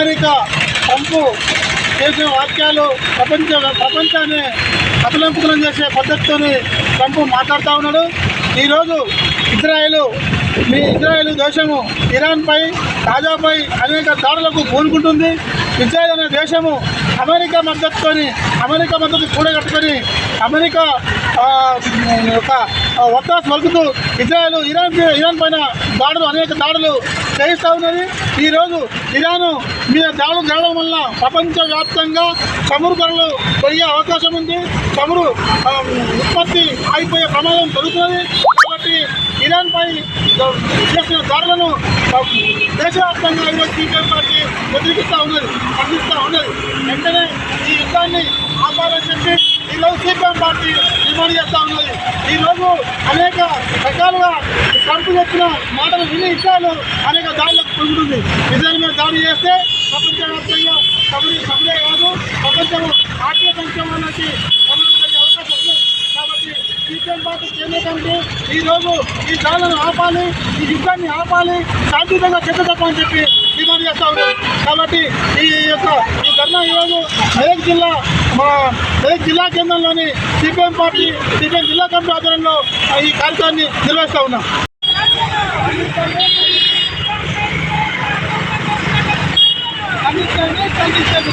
America Trump చేసిన వాక్యాలు ప్రపంచ ప్రపంచాన్ని అతలంపుతలం చేసే పద్ధతితోని ట్రంప్ మాట్లాడుతూ ఉన్నాడు. ఈరోజు ఇజ్రాయెల్ మీ ఇజ్రాయెల్ దేశము ఇరాన్పై తాజాపై అనేక దాడులకు పూనుకుంటుంది. ఇజ్రాయెల్ అనే దేశము అమెరికా మద్దతుతోని అమెరికా మద్దతు కూడగట్టుకొని అమెరికా ఒక ఒత్తాసు పలుకుతూ ఇజ్రాయెల్ ఇరాన్ ఇరాన్ పైన దాడులు అనేక దాడులు చేయిస్తూ ఉన్నది. ఈరోజు ఇరాను మీద దాడులు జరగడం వల్ల ప్రపంచవ్యాప్తంగా చమురు ధరలు పెరిగే అవకాశం ఉంది. చమురు ఉత్పత్తి ఆగిపోయే ప్రమాదం పెరుగుతున్నది కాబట్టి చేసిన దాడులను దేశవ్యాప్తంగా ఈరోజు సిపిఎం పార్టీ వ్యతిరేకిస్తూ ఉన్నది ఖండిస్తూ ఉన్నది. వెంటనే ఈ యుద్ధాన్ని ఆపాలని చెప్పి ఈరోజు సిపిఎం పార్టీ డిమాండ్ చేస్తూ ఉన్నది. ఈరోజు అనేక రకాలుగా ట్రంప్ చెప్పిన మాటలు విని ఇష్టాలు అనేక దాడులకు పొందుతుంది నిజాన్ని మీద దాడి చేస్తే ప్రపంచవ్యాప్తంగా సభ్యులు సభ్యులే కాదు ప్రపంచం ఆర్థిక సంక్షేమానికి సంబంధించే అవకాశం ఉంది కాబట్టి సీపీఎం పార్టీ కేంద్ర కమిటీ ఈ రోజు ఈ దాడులను ఆపాలి ఈ యుద్ధాన్ని ఆపాలి శాంతియుతంగా చెత్త తప్పని చెప్పి డిమాండ్ చేస్తా ఉన్నారు కాబట్టి ఈ యొక్క ఈ ధర్నా ఈరోజు మెదక్ జిల్లా మా మెదక్ జిల్లా కేంద్రంలోని సిపిఎం పార్టీ సిపిఎం జిల్లా కమిటీ ఆధ్వర్యంలో ఈ కార్యక్రమాన్ని నిర్వహిస్తా ఉన్నాం. ఖండించండి ఖండించండి